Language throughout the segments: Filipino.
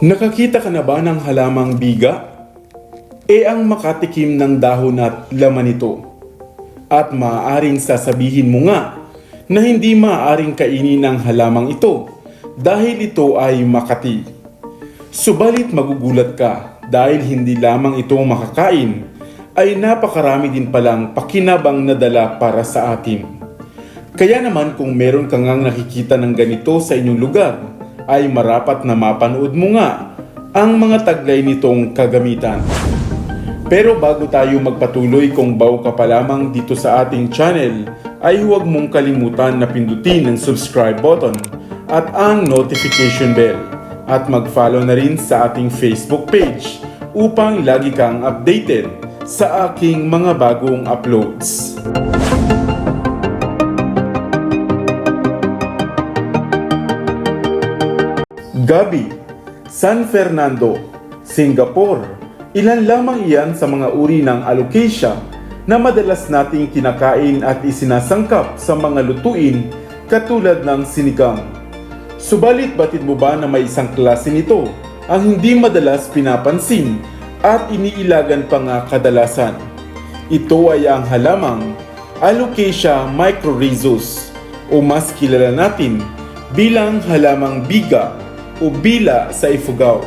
Nakakita ka na ba ng halamang biga? E ang makatikim ng dahon at laman nito. At maaaring sasabihin mo nga na hindi maaaring kainin ng halamang ito dahil ito ay makati. Subalit magugulat ka dahil hindi lamang ito makakain ay napakarami din palang pakinabang na dala para sa atin. Kaya naman kung meron ka ngang nakikita ng ganito sa inyong lugar, ay marapat na mapanood mo nga ang mga taglay nitong kagamitan. Pero bago tayo magpatuloy kung bago ka pa lamang dito sa ating channel, ay huwag mong kalimutan na pindutin ang subscribe button at ang notification bell at mag-follow na rin sa ating Facebook page upang lagi kang updated sa aking mga bagong uploads. Gabi, San Fernando, Singapore. Ilan lamang iyan sa mga uri ng alocasia na madalas nating kinakain at isinasangkap sa mga lutuin katulad ng sinigang. Subalit batid mo ba na may isang klase nito ang hindi madalas pinapansin at iniilagan pa nga kadalasan? Ito ay ang halamang Alocasia microrhizos o mas kilala natin bilang halamang biga o bila sa Ifugao.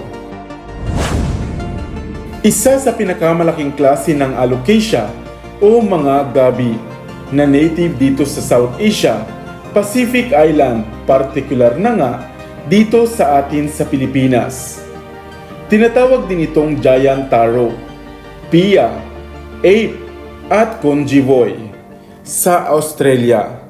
Isa sa pinakamalaking klase ng alocasia o mga gabi na native dito sa South Asia, Pacific Island, partikular na nga dito sa atin sa Pilipinas. Tinatawag din itong giant taro, pia, ape, at conjivoy sa Australia.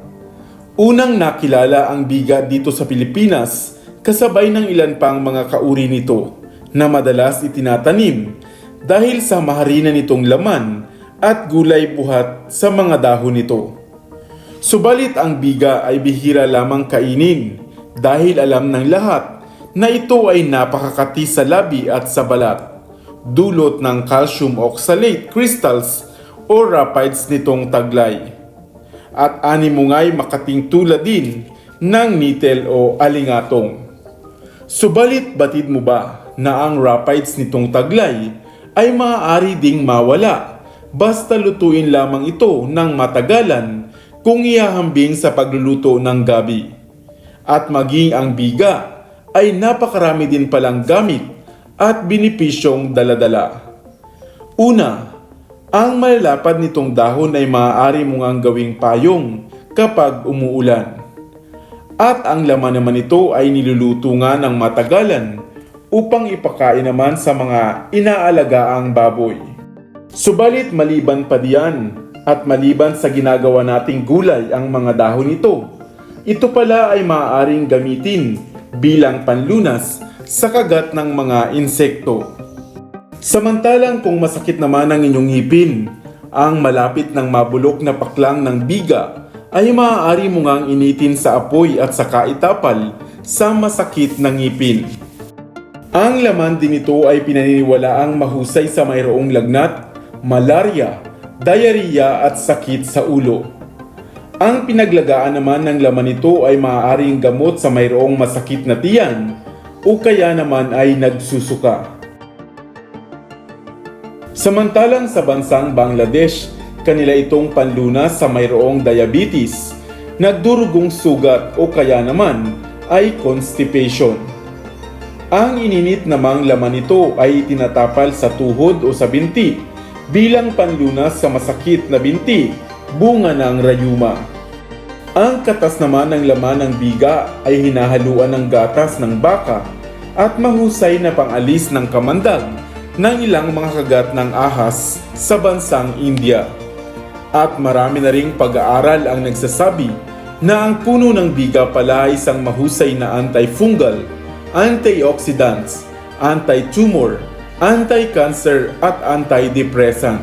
Unang nakilala ang biga dito sa Pilipinas kasabay ng ilan pang mga kauri nito na madalas itinatanim dahil sa maharina nitong laman at gulay buhat sa mga dahon nito. Subalit ang biga ay bihira lamang kainin dahil alam ng lahat na ito ay napakakati sa labi at sa balat, dulot ng calcium oxalate crystals o rapides nitong taglay. At animo nga'y makating tulad din ng nitel o alingatong. Subalit batid mo ba na ang rapides nitong taglay ay maaari ding mawala basta lutuin lamang ito ng matagalan kung ihahambing sa pagluluto ng gabi. At maging ang biga ay napakarami din palang gamit at binipisyong daladala. Una, ang malalapad nitong dahon ay maaari mong ang gawing payong kapag umuulan. At ang laman naman nito ay niluluto nga ng matagalan upang ipakain naman sa mga inaalagaang baboy. Subalit maliban pa diyan at maliban sa ginagawa nating gulay ang mga dahon nito, ito pala ay maaaring gamitin bilang panlunas sa kagat ng mga insekto. Samantalang kung masakit naman ang inyong ngipin, ang malapit ng mabulok na paklang ng biga ay maaari mo ngang initin sa apoy at saka itapal sa masakit na ngipin. Ang laman din nito ay pinaniniwalaang mahusay sa mayroong lagnat, malaria, diarrhea at sakit sa ulo. Ang pinaglagaan naman ng laman nito ay maaaring gamot sa mayroong masakit na tiyan o kaya naman ay nagsusuka. Samantalang sa bansang Bangladesh, kanila itong panlunas sa mayroong diabetes, nagdurugong sugat o kaya naman ay constipation. Ang ininit namang laman nito ay tinatapal sa tuhod o sa binti bilang panlunas sa masakit na binti, bunga ng rayuma. Ang katas naman ng laman ng biga ay hinahaluan ng gatas ng baka at mahusay na pangalis ng kamandag ng ilang mga kagat ng ahas sa bansang India. At marami na ring pag-aaral ang nagsasabi na ang puno ng biga pala ay isang mahusay na antifungal, antioxidants, anti-tumor, anti-cancer at antidepressant.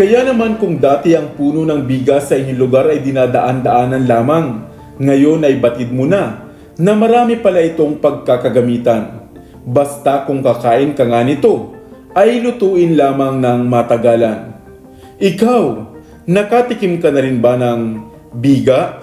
Kaya naman kung dati ang puno ng biga sa inyong lugar ay dinadaan-daanan lamang, ngayon ay batid mo na na marami pala itong pagkakagamitan. Basta kung kakain ka nga nito, ay lutuin lamang ng matagalan. Ikaw, nakatikim ka na rin ba ng biga?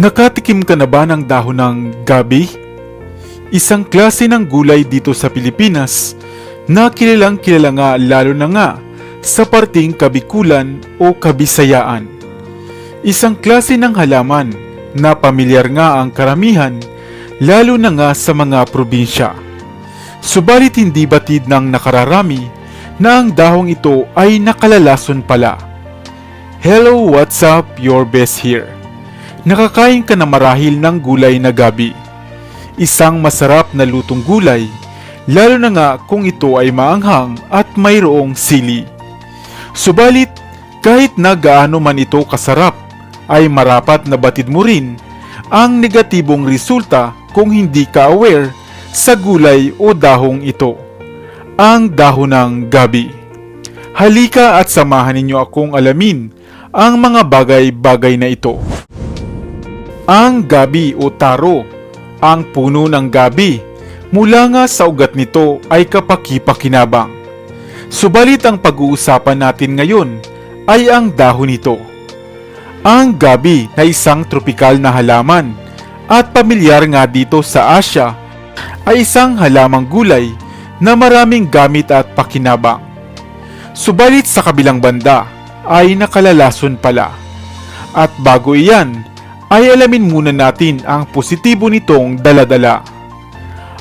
Nakatikim ka na ba ng dahon ng gabi? Isang klase ng gulay dito sa Pilipinas na kilalang kilala nga lalo na nga sa parting Kabikulan o Kabisayaan. Isang klase ng halaman na pamilyar nga ang karamihan lalo na nga sa mga probinsya. Subalit hindi batid ng nakararami na ang dahong ito ay nakalalason pala. Hello, what's up? Your best here. Nakakain ka na marahil ng gulay na gabi. Isang masarap na lutong gulay, lalo na nga kung ito ay maanghang at mayroong sili. Subalit, kahit na gaano man ito kasarap, ay marapat na batid mo rin ang negatibong resulta kung hindi ka aware sa gulay o dahong ito. Ang dahon ng gabi. Halika at samahan ninyo akong alamin ang mga bagay-bagay na ito. Ang gabi o taro, ang puno ng gabi, mula nga sa ugat nito ay kapaki-pakinabang. Subalit ang pag-uusapan natin ngayon ay ang dahon nito. Ang gabi na isang tropikal na halaman at pamilyar nga dito sa Asya ay isang halamang gulay na maraming gamit at pakinabang. Subalit sa kabilang banda ay nakalalason pala. At bago iyan, ay alamin muna natin ang positibo nitong daladala.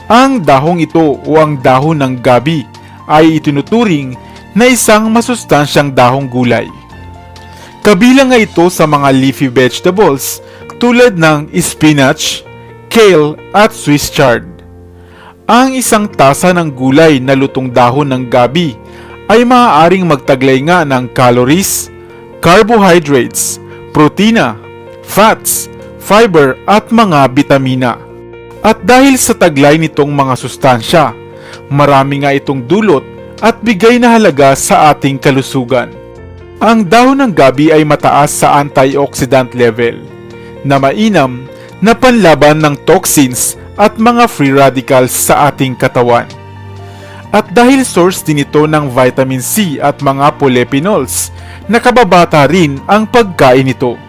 Ang dahong ito o ang dahon ng gabi ay itinuturing na isang masustansyang dahong gulay. Kabilang nga ito sa mga leafy vegetables tulad ng spinach, kale at Swiss chard. Ang isang tasa ng gulay na lutong dahon ng gabi ay maaaring magtaglay nga ng calories, carbohydrates, protina, fats, fiber at mga bitamina. At dahil sa taglay nitong mga sustansya, marami nga itong dulot at bigay na halaga sa ating kalusugan. Ang dahon ng gabi ay mataas sa antioxidant level na mainam na panlaban ng toxins at mga free radicals sa ating katawan. At dahil source din ito ng vitamin C at mga polyphenols, nakababata rin ang pagkain nito.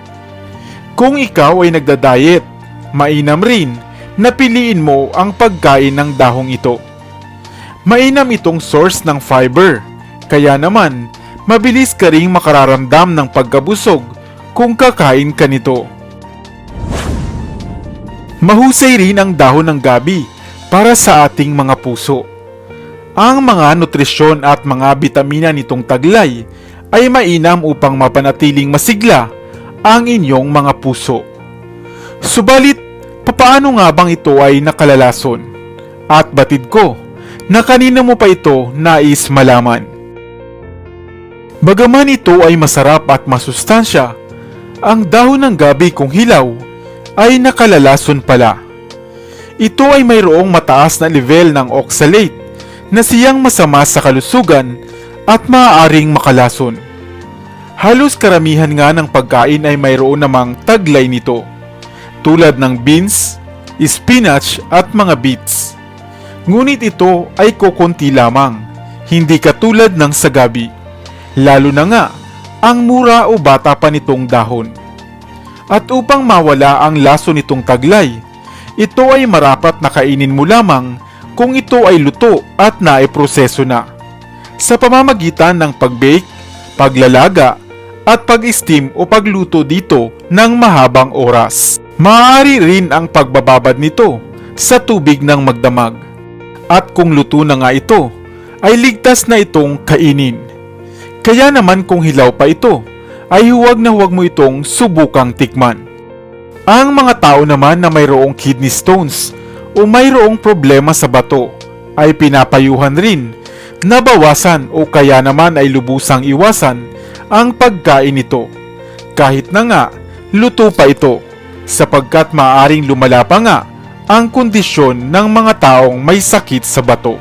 Kung ikaw ay nagda-diet, mainam rin na piliin mo ang pagkain ng dahong ito. Mainam itong source ng fiber, kaya naman mabilis ka ring makararamdam ng pagkabusog kung kakain ka nito. Mahusay rin ang dahon ng gabi para sa ating mga puso. Ang mga nutrisyon at mga bitamina nitong taglay ay mainam upang mapanatiling masigla ang inyong mga puso. Subalit, papaano nga bang ito ay nakalalason? At batid ko, na kanina mo pa ito nais malaman. Bagaman ito ay masarap at masustansya, ang dahon ng gabi kung hilaw ay nakalalason pala. Ito ay mayroong mataas na level ng oxalate na siyang masama sa kalusugan at maaaring makalason. Halos karamihan nga ng pagkain ay mayroon namang taglay nito, tulad ng beans, spinach at mga beets. Ngunit ito ay kukunti lamang, hindi katulad ng sa gabi, lalo na nga ang mura o bata pa nitong dahon. At upang mawala ang laso nitong taglay, ito ay marapat na kainin mo lamang kung ito ay luto at naiproseso na. Sa pamamagitan ng pag-bake, paglalaga, at pag-steam o pagluto dito ng mahabang oras. Maaari rin ang pagbababad nito sa tubig ng magdamag. At kung luto na nga ito, ay ligtas na itong kainin. Kaya naman kung hilaw pa ito, ay huwag na huwag mo itong subukang tikman. Ang mga tao naman na mayroong kidney stones o mayroong problema sa bato ay pinapayuhan rin na bawasan o kaya naman ay lubusang iwasan ang pagkain nito. Kahit na nga, luto pa ito sapagkat maaring lumala pa nga ang kondisyon ng mga taong may sakit sa bato.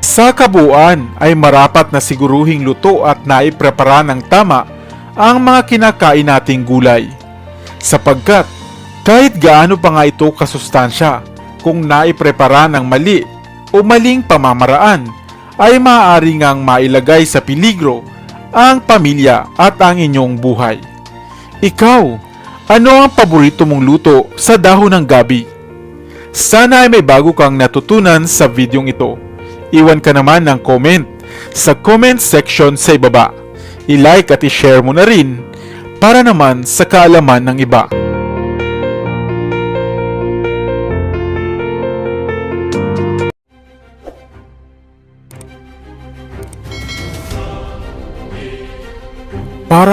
Sa kabuuan ay marapat na siguruhing luto at naiprepara ng tama ang mga kinakain nating gulay. Sapagkat kahit gaano pa nga ito kasustansya, kung naiprepara ng mali o maling pamamaraan, ay maaari ngang mailagay sa peligro ang pamilya at ang inyong buhay. Ikaw, Ano ang paborito mong luto sa dahon ng gabi? Sana ay may bago kang natutunan sa videong ito. Iwan ka naman ng comment sa comment section sa ibaba. I-like at i-share mo na rin para naman sa kaalaman ng iba.